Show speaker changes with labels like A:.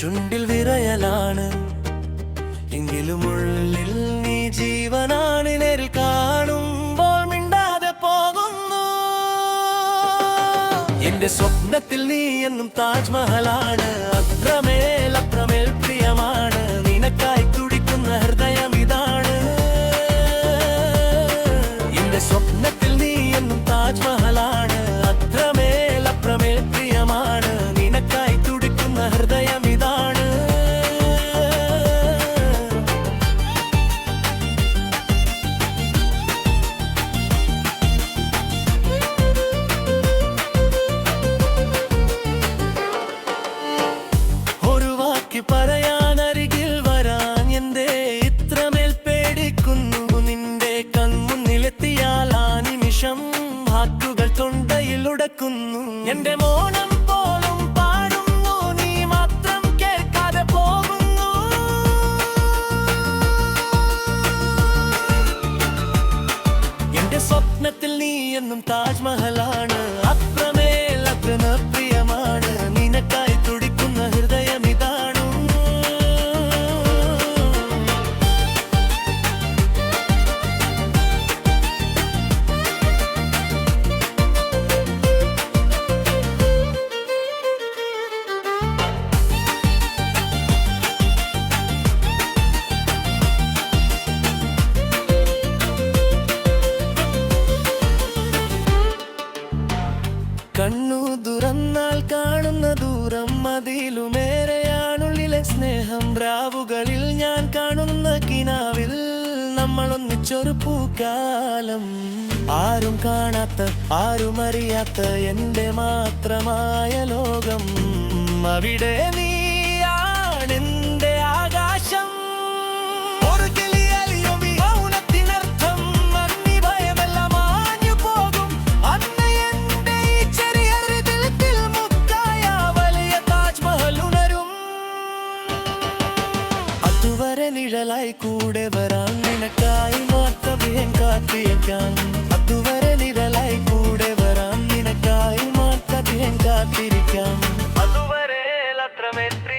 A: ചുണ്ടിൽ വിറയലാണ്. എങ്കിലും ഉള്ളിൽ നീ ജീവനാണ് നേരിൽ കാണുമ്പോൾ മിണ്ടാതെ പോകുന്നു. എന്റെ സ്വപ്നത്തിൽ നീ എന്നും താജ്മഹലാണ്. അത്രമേൽ അത്രമേൽ പ്രിയമാണ്. നിനക്കായി വാക്കുകൾ തൊണ്ടയിൽ ഉടക്കുന്നു. എന്റെ മോണം പോലും പാടുന്നു. നീ മാത്രം കേൾക്കാതെ പോകുന്നു. എന്റെ സ്വപ്നത്തിൽ നീ എന്നും താജ്മഹലാണ്. തുറന്നാൽ കാണുന്ന ദൂരം അതിലുമേറെയാണുള്ളിലെ സ്നേഹം. രാവുകളിൽ ഞാൻ കാണുന്ന കിനാവിൽ നമ്മൾ ഒന്നിച്ചൊരു പൂക്കാലം. ആരും കാണാത്ത ആരും അറിയാത്ത എന്റെ മാത്രമായ ലോകം. അവിടെ നിഴലായി കൂടെ വരാൻ നിനക്കായി മാത്രം കാത്തിരിക്കാൻ അതുവരെ നിഴലായി കൂടെ വരാൻ നിനക്കായി മാത്രം കാത്തിരിക്കാം. അതുവരെ അത്രമേത്രി